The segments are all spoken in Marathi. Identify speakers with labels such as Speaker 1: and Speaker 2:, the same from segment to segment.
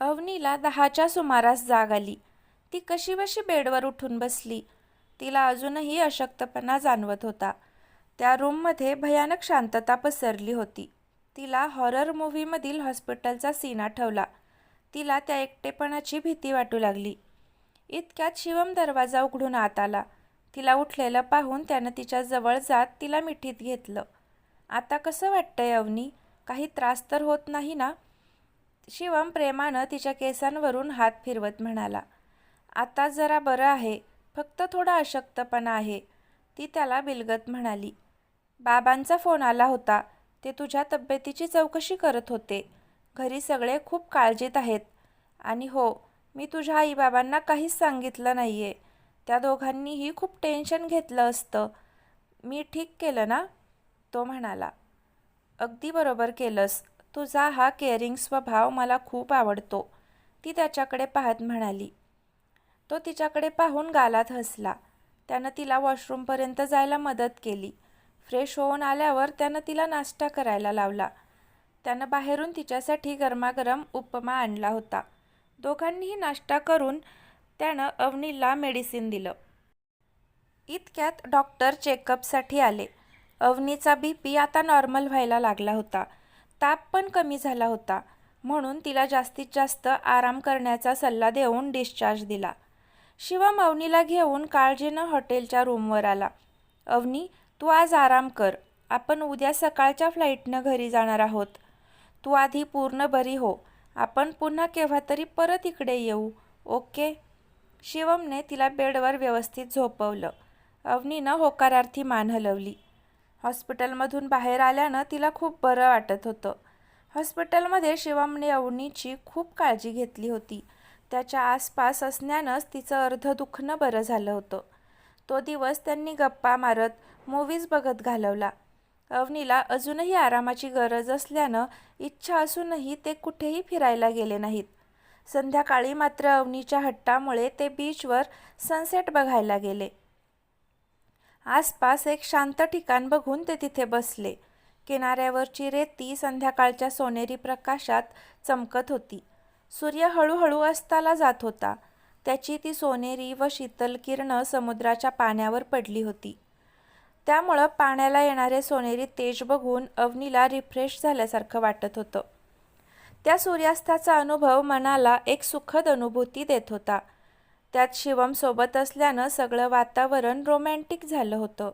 Speaker 1: अवनीला दहाच्या सुमारास जाग आली. ती कशीबशी बेडवर उठून बसली. तिला अजूनही अशक्तपणा जाणवत होता. त्या रूममध्ये भयानक शांतता पसरली होती. तिला हॉरर मूव्हीमधील हॉस्पिटलचा सीन आठवला तिला त्या एकटेपणाची भीती वाटू लागली. इतक्यात शिवम दरवाजा उघडून आत आला. तिला उठलेलं पाहून त्यानं तिच्या जवळ जात तिला मिठीत घेतलं. आता कसं वाटतंय अवनी? काही त्रास तर होत नाही ना? शिवम प्रेमानं तिच्या केसांवरून हात फिरवत म्हणाला आता जरा बरं आहे फक्त थोडा अशक्तपणा आहे ती त्याला बिलगत म्हणाली. बाबांचा फोन आला होता ते तुझ्या तब्येतीची चौकशी करत होते. घरी सगळे खूप काळजीत आहेत. आणि हो मी तुझ्या आईबाबांना काहीच सांगितलं नाही आहे त्या दोघांनीही खूप टेन्शन घेतलं असतं. मी ठीक केलं ना? तो म्हणाला. अगदी बरोबर केलंस. तुझा हा केअरिंग स्वभाव मला खूप आवडतो. ती त्याच्याकडे पाहत म्हणाली. तो तिच्याकडे पाहून गालात हसला. त्यानं तिला वॉशरूमपर्यंत जायला मदत केली. फ्रेश होऊन आल्यावर त्यानं तिला नाश्ता करायला लावला. त्यानं बाहेरून तिच्यासाठी गरमागरम उपमा आणला होता. दोघांनीही नाश्ता करून त्यानं अवनीला मेडिसिन दिलं. इतक्यात डॉक्टर चेकअपसाठी आले. अवनीचा बी पी आता नॉर्मल व्हायला लागला होता. ताप पण कमी झाला होता. म्हणून तिला जास्तीत जास्त आराम करण्याचा सल्ला देऊन डिस्चार्ज दिला. शिवम अवनीला घेऊन काळजीनं हॉटेलच्या रूमवर आला. अवनी तू आज आराम कर. आपण उद्या सकाळच्या फ्लाईटनं घरी जाणार आहोत. तू आधी पूर्ण बरी हो. आपण पुन्हा केव्हा तरी परत इकडे येऊ. ओके? शिवमने तिला बेडवर व्यवस्थित झोपवलं. अवनीनं होकारार्थी मान हलवली. हॉस्पिटलमधून बाहेर आल्यानं तिला खूप बरं वाटत होतं. हॉस्पिटलमध्ये शिवमने अवनीची खूप काळजी घेतली होती. त्याच्या आसपास असण्यानंच तिचं अर्ध दुखणं बरं झालं होतं. तो दिवस त्यांनी गप्पा मारत मूवीज बघत घालवला. अवनीला अजूनही आरामाची गरज असल्यानं इच्छा असूनही ते कुठेही फिरायला गेले नाहीत. संध्याकाळी मात्र अवनीच्या हट्टामुळे ते बीचवर सनसेट बघायला गेले. आसपास एक शांत ठिकाण बघून ते तिथे बसले. किनाऱ्यावरची रेती संध्याकाळच्या सोनेरी प्रकाशात चमकत होती. सूर्य हळूहळू अस्ताला जात होता. त्याची ती सोनेरी व शीतल किरणं समुद्राच्या पाण्यावर पडली होती. त्यामुळं पाण्याला येणारे सोनेरी तेज बघून अवनीला रिफ्रेश झाल्यासारखं वाटत होतं. त्या सूर्यास्ताचा अनुभव मनाला एक सुखद अनुभूती देत होता. त्यात शिवम सोबत असल्यानं सगळं वातावरण रोमॅन्टिक झालं होतं.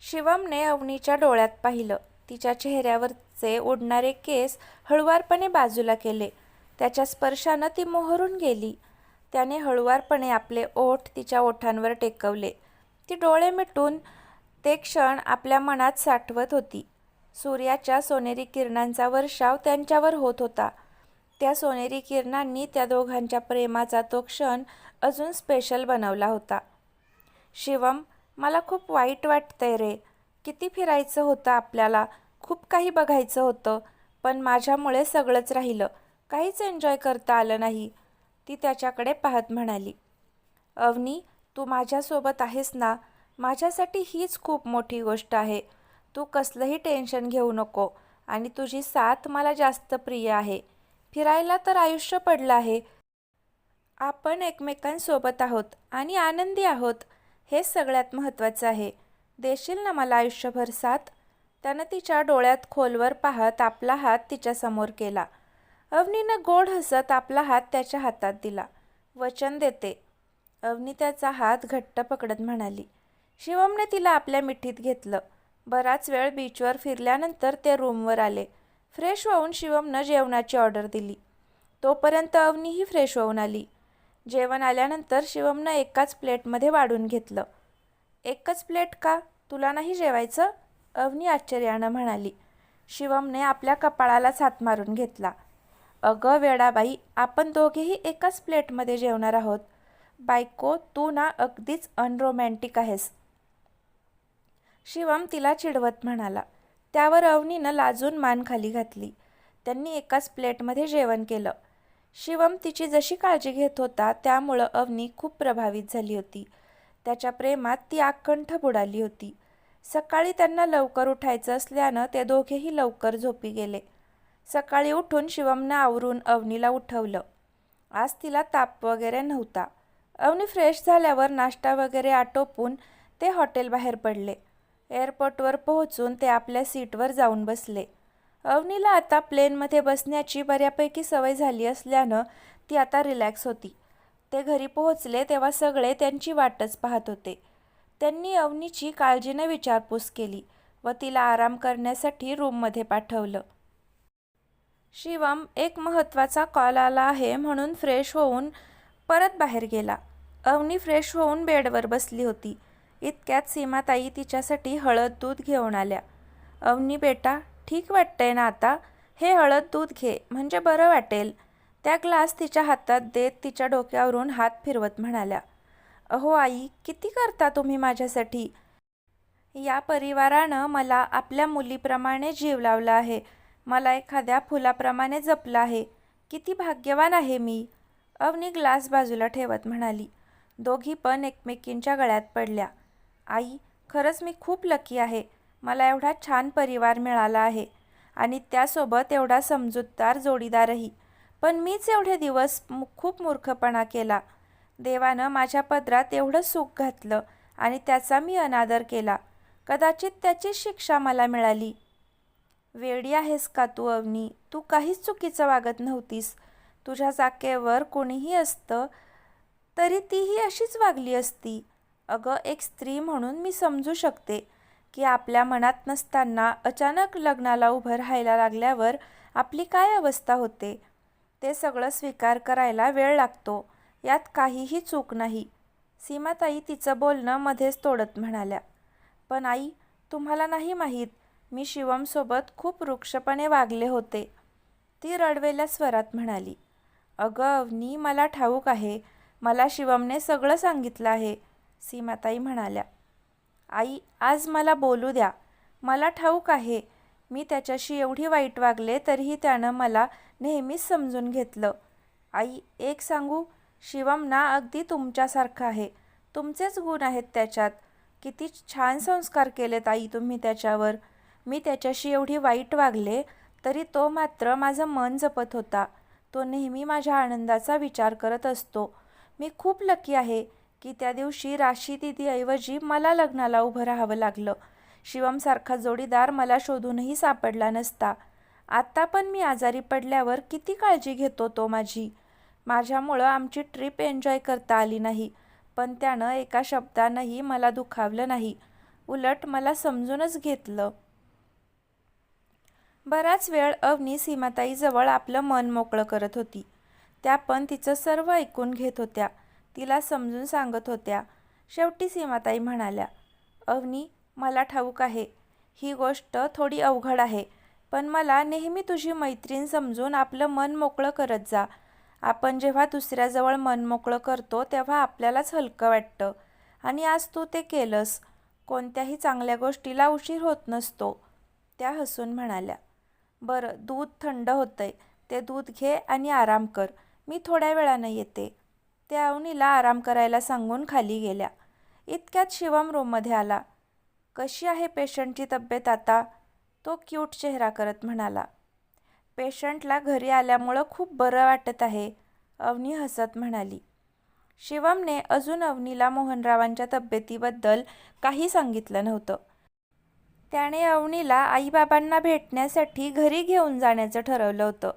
Speaker 1: शिवमने अवनीच्या डोळ्यात पाहिलं. तिच्या चेहऱ्यावरचे उडणारे केस हळुवारपणे बाजूला केले. त्याच्या स्पर्शानं ती मोहरून गेली. त्याने हळुवारपणे आपले ओठ तिच्या ओठांवर टेकवले. ती डोळे मिटून ते क्षण आपल्या मनात साठवत होती. सूर्याच्या सोनेरी किरणांचा वर्षाव त्यांच्यावर होत होता. त्या सोनेरी किरणांनी त्या दोघांच्या प्रेमाचा तो क्षण अजून स्पेशल बनवला होता. शिवम मला खूप वाईट वाटतंय रे. किती फिरायचं होतं आपल्याला? खूप काही बघायचं होतं पण माझ्यामुळे सगळंच राहिलं. काहीच एन्जॉय करता आलं नाही. ती त्याच्याकडे पाहत म्हणाली. अवनी तू माझ्यासोबत आहेस ना? माझ्यासाठी हीच खूप मोठी गोष्ट आहे. तू कसलंही टेन्शन घेऊ नको आणि तुझी साथ मला जास्त प्रिय आहे. फिरायला तर आयुष्य पडलं आहे. आपण एकमेकांसोबत आहोत आणि आनंदी आहोत हे सगळ्यात महत्त्वाचं आहे. देशील ना मला आयुष्यभर साथ? त्यानं तिच्या डोळ्यात खोलवर पाहत आपला हात तिच्यासमोर केला. अवनीनं गोड हसत आपला हात त्याच्या हातात दिला. वचन देते. अवनी त्याचा हात घट्ट पकडत म्हणाली. शिवमने तिला आपल्या मिठीत घेतलं. बराच वेळ बीचवर फिरल्यानंतर ते रूमवर आले. फ्रेश होऊन शिवमनं जेवणाची ऑर्डर दिली. तोपर्यंत अवनीही फ्रेश होऊन आली. जेवण आल्यानंतर शिवमनं एकाच प्लेटमध्ये वाढून घेतलं. एकच प्लेट का? तुला नाही जेवायचं? अवनी आश्चर्यानं म्हणाली. शिवमने आपल्या कपाळालाच हात मारून घेतला. अगं वेडाबाई आपण दोघेही एकाच प्लेटमध्ये जेवणार आहोत. बायको तू ना अगदीच अनरोमॅन्टिक आहेस. शिवम तिला चिडवत म्हणाला. त्यावर अवनीनं लाजून मान खाली घातली. त्यांनी एकाच प्लेटमध्ये जेवण केलं. शिवम तिची जशी काळजी घेत होता त्यामुळं अवनी खूप प्रभावित झाली होती. त्याच्या प्रेमात ती आकंठ बुडाली होती. सकाळी त्यांना लवकर उठायचं असल्यानं ते दोघेही लवकर झोपी गेले. सकाळी उठून शिवमनं आवरून अवनीला उठवलं. आज तिला ताप वगैरे नव्हता. अवनी फ्रेश झाल्यावर नाश्ता वगैरे आटोपून ते हॉटेल बाहेर पडले. एअरपोर्टवर पोहोचून ते आपल्या सीटवर जाऊन बसले. अवनीला आता प्लेनमध्ये बसण्याची बऱ्यापैकी सवय झाली असल्यानं ती आता रिलॅक्स होती. ते घरी पोहोचले तेव्हा सगळे त्यांची वाटच पाहत होते. त्यांनी अवनीची काळजीने विचारपूस केली व तिला आराम करण्यासाठी रूममध्ये पाठवलं. शिवम एक महत्त्वाचा कॉल आला आहे म्हणून फ्रेश होऊन परत बाहेर गेला. अवनी फ्रेश होऊन बेडवर बसली होती. इतक्यात सीमाताई तिच्यासाठी हळद दूध घेऊन आल्या. अवनी बेटा ठीक वाटतंय ना आता? हे हळद दूध घे म्हणजे बरं वाटेल. त्या ग्लास तिच्या हातात देत तिच्या डोक्यावरून हात फिरवत म्हणाल्या. अहो आई किती करता तुम्ही माझ्यासाठी? या परिवारानं मला आपल्या मुलीप्रमाणे जीव लावला आहे. मला एखाद्या फुलाप्रमाणे जपलं आहे. किती भाग्यवान आहे मी. अवनी ग्लास बाजूला ठेवत म्हणाली. दोघी पण एकमेकींच्या गळ्यात पडल्या. आई खरंच मी खूप लकी आहे. मला एवढा छान परिवार मिळाला आहे. आणि त्यासोबत एवढा समजूतदार जोडीदारही. पण मीच एवढे दिवस खूप मूर्खपणा केला. देवानं माझ्या पदरात एवढं सुख घातलं आणि त्याचा मी अनादर केला. कदाचित त्याचीच शिक्षा मला मिळाली. वेडी आहेस का तू अवनी? तू काहीच चुकीचं वागत नव्हतीस. तुझ्या जाकेवर कोणीही असतं तरी तीही अशीच वागली असती. अगं एक स्त्री म्हणून मी समजू शकते की आपल्या मनात नसताना अचानक लग्नाला उभं राहायला लागल्यावर आपली काय अवस्था होते? ते सगळं स्वीकार करायला वेळ लागतो. यात काहीही चूक नाही. सीमाताई तिचं बोलणं मध्येच तोडत म्हणाल्या. पण आई तुम्हाला नाही माहीत मी शिवमसोबत खूप वृक्षपणे वागले होते. ती रडवेल्या स्वरात म्हणाली अगं अवनी मला ठाऊक आहे. मला शिवमने सगळं सांगितलं आहे. सीमाताई म्हणाल्या आई आज मला बोलू द्या. मला ठाऊक आहे. मी त्याच्याशी एवढी वाईट वागले तरीही त्यानं मला नेहमीच समजून घेतलं. आई एक सांगू? शिवम ना अगदी तुमच्यासारखं आहे. तुमचेच गुण आहेत त्याच्यात. किती छान संस्कार केलेत आई तुम्ही त्याच्यावर. मी त्याच्याशी एवढी वाईट वागले तरी तो मात्र माझं मन जपत होता. तो नेहमी माझ्या आनंदाचा विचार करत असतो. मी खूप लकी आहे. की त्या दिवशी राशी दिदीऐवजी मला लग्नाला उभं राहावं लागलं. शिवमसारखा जोडीदार मला शोधूनही सापडला नसता. आत्ता पण मी आजारी पडल्यावर किती काळजी घेतो तो माझी. माझ्यामुळं आमची ट्रिप एन्जॉय करता आली नाही. पण त्यानं एका शब्दानंही मला दुखावलं नाही. उलट मला समजूनच घेतलं. बराच वेळ अवनी सीमाताईजवळ आपलं मन मोकळं करत होती. त्या पण तिचं सर्व ऐकून घेत होत्या. तिला समजून सांगत होत्या. शेवटी सीमाताई म्हणाल्या अवनी मला ठाऊक आहे. ही गोष्ट थोडी अवघड आहे पण मला नेहमी तुझी मैत्रीण समजून आपलं मन मोकळं करत जा. आपण जेव्हा दुसऱ्याजवळ मन मोकळं करतो तेव्हा आपल्यालाच हलकं वाटतं. आणि आज तू ते केलंस. कोणत्याही चांगल्या गोष्टीला उशीर होत नसतो. त्या हसून म्हणाल्या बरं दूध थंड होतंय. ते दूध घे आणि आराम कर. मी थोड्या वेळानं येते. त्या अवनीला आराम करायला सांगून खाली गेल्या. इतक्यात शिवम रूममध्ये आला. कशी आहे पेशंटची तब्येत आता? तो क्यूट चेहरा करत म्हणाला. पेशंटला घरी आल्यामुळं खूप बरं वाटत आहे अवनी हसत म्हणाली. शिवमने अजून अवनीला मोहनरावांच्या तब्येतीबद्दल काही सांगितलं नव्हतं. त्याने अवनीला आईबाबांना भेटण्यासाठी घरी घेऊन जाण्याचं ठरवलं होतं.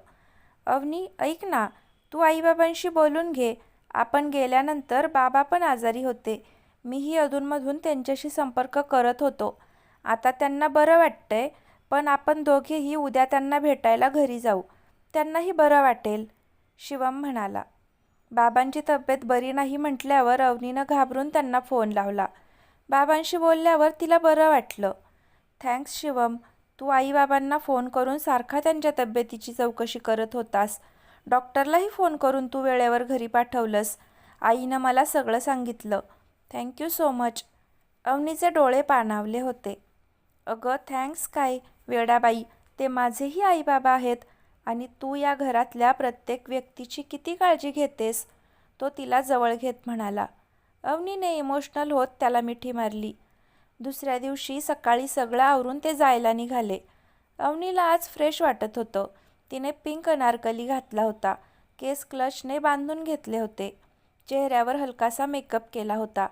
Speaker 1: अवनी ऐक ना तू आईबाबांशी बोलून घे. आपण गेल्यानंतर बाबा पण आजारी होते. मीही अधूनमधून त्यांच्याशी संपर्क करत होतो. आता त्यांना बरं वाटतंय पण आपण दोघेही उद्या त्यांना भेटायला घरी जाऊ. त्यांनाही बरं वाटेल शिवम म्हणाला. बाबांची तब्येत बरी नाही म्हटल्यावर अवनीनं घाबरून त्यांना फोन लावला. बाबांशी बोलल्यावर तिला बरं वाटलं. थँक्स शिवम तू आईबाबांना फोन करून सारखा त्यांच्या तब्येतीची चौकशी करत होतास. डॉक्टरलाही फोन करून तू वेळेवर घरी पाठवलंस. आईनं मला सगळं सांगितलं. थँक्यू सो मच अवनीचे डोळे पाणावले होते. अगं थँक्स काय? वेडाबाई ते माझेही आईबाबा आहेत आणि तू या घरातल्या प्रत्येक व्यक्तीची किती काळजी घेतेस? तो तिला जवळ घेत म्हणाला. अवनीने इमोशनल होत त्याला मिठी मारली. दुसऱ्या दिवशी सकाळी सगळं आवरून ते जायला निघाले. अवनीला आज फ्रेश वाटत होतं. तिने पिंक अनारकली घातला होता. केस क्लचने बांधून घेतले होते. चेहऱ्यावर हलकासा मेकअप केला होता.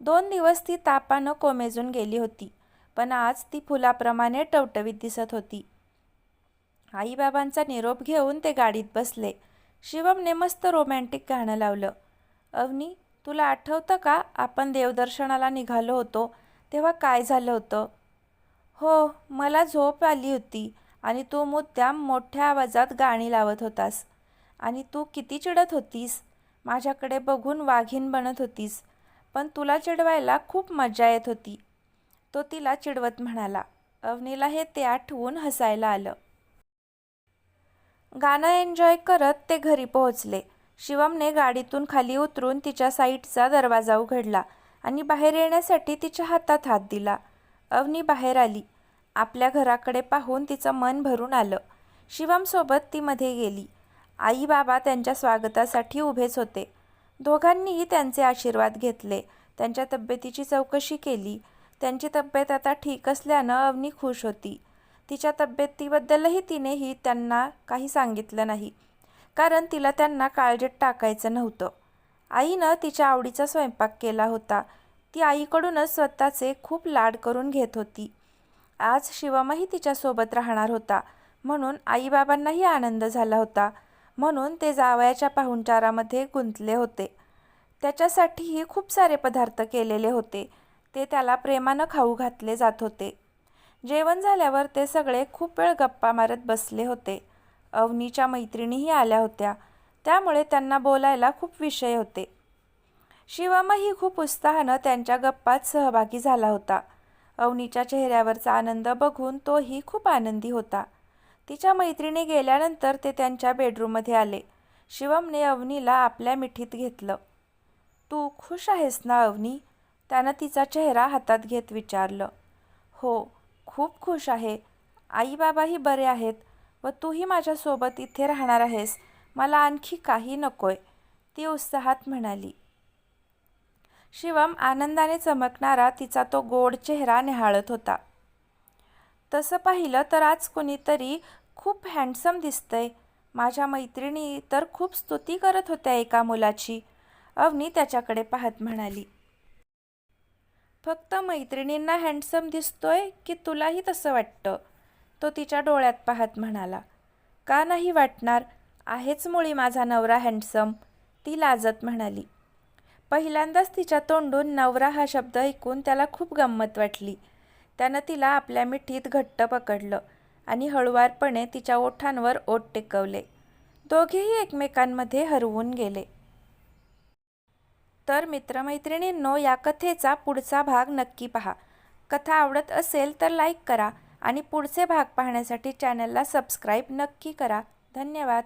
Speaker 1: दोन दिवस ती तापानं कोमेजून गेली होती पण आज ती फुलाप्रमाणे टवटवीत दिसत होती. आईबाबांचा निरोप घेऊन ते गाडीत बसले. शिवमने मस्त रोमॅन्टिक गाणं लावलं. अवनी तुला आठवतं का आपण देवदर्शनाला निघालो होतो तेव्हा काय झालं होतं? हो मला झोप आली होती. आणि तू मुद्द्या मोठ्या आवाजात गाणी लावत होतास. आणि तू किती चिडत होतीस. माझ्याकडे बघून वाघीण बनत होतीस. पण तुला चिडवायला खूप मजा येत होती. तो तिला चिडवत म्हणाला अवनीला हे ते आठवून हसायला आलं. गाणं एन्जॉय करत ते घरी पोहोचले. शिवमने गाडीतून खाली उतरून तिच्या साईटचा दरवाजा उघडला आणि बाहेर येण्यासाठी तिच्या हातात हात दिला. अवनी बाहेर आली. आपल्या घराकडे पाहून तिचं मन भरून आलं. शिवमसोबत ती मध्ये गेली. आई बाबा त्यांच्या स्वागतासाठी उभेच होते. दोघांनीही त्यांचे आशीर्वाद घेतले. त्यांच्या तब्येतीची चौकशी केली. त्यांची तब्येत आता ठीक असल्यानं अवनी खुश होती. तिच्या तब्येतीबद्दलही तिनेही त्यांना काही सांगितलं नाही. कारण तिला त्यांना काळजीत टाकायचं नव्हतं. आईनं तिच्या आवडीचा स्वयंपाक केला होता. ती आईकडूनच स्वतःचे खूप लाड करून घेत होती. आज शिवमही तिच्यासोबत राहणार होता. म्हणून आईबाबांनाही आनंद झाला होता. म्हणून ते जावयाच्या पाहुणचारामध्ये गुंतले होते. त्याच्यासाठीही खूप सारे पदार्थ केलेले होते. ते त्याला प्रेमानं खाऊ घातले जात होते. जेवण झाल्यावर ते सगळे खूप वेळ गप्पा मारत बसले होते. अवनीच्या मैत्रिणीही आल्या होत्या. त्यामुळे त्यांना बोलायला खूप विषय होते. शिवमही खूप उत्साहानं त्यांच्या गप्पात सहभागी झाला होता. अवनीच्या चेहऱ्यावरचा आनंद बघून तोही खूप आनंदी होता. तिच्या मैत्रिणी गेल्यानंतर ते त्यांच्या बेडरूममध्ये आले. शिवमने अवनीला आपल्या मिठीत घेतलं. तू खुश आहेस ना अवनी? त्यानं तिचा चेहरा हातात घेत विचारलं. हो खूप खुश आहे. आई बाबाही बरे आहेत व तूही माझ्यासोबत इथे राहणार आहेस. मला आणखी काही नकोय ती उत्साहात म्हणाली. शिवम आनंदाने चमकणारा तिचा तो गोड चेहरा निहाळत होता. तसं पाहिलं तर आज कोणीतरी खूप हँडसम दिसतंय. माझ्या मैत्रिणी तर खूप स्तुती करत होत्या एका मुलाची. अवनी त्याच्याकडे पाहत म्हणाली फक्त मैत्रिणींना हँडसम दिसतोय की तुलाही तसं वाटतं? तो तिच्या डोळ्यात पाहत म्हणाला का नाही वाटणार? आहेच मुळी माझा नवरा हँडसम ती लाजत म्हणाली पहिल्यांदाच तिच्या तोंडून नवरा हा शब्द ऐकून त्याला खूप गंमत वाटली. त्यानं तिला आपल्या मिठीत घट्ट पकडलं आणि हळुवारपणे तिच्या ओठांवर ओठ टेकवले. दोघेही एकमेकांमध्ये हरवून गेले. तर मित्रमैत्रिणींनो या कथेचा पुढचा भाग नक्की पहा. कथा आवडत असेल तर लाईक करा आणि पुढचे भाग पाहण्यासाठी चॅनलला सबस्क्राईब नक्की करा. धन्यवाद.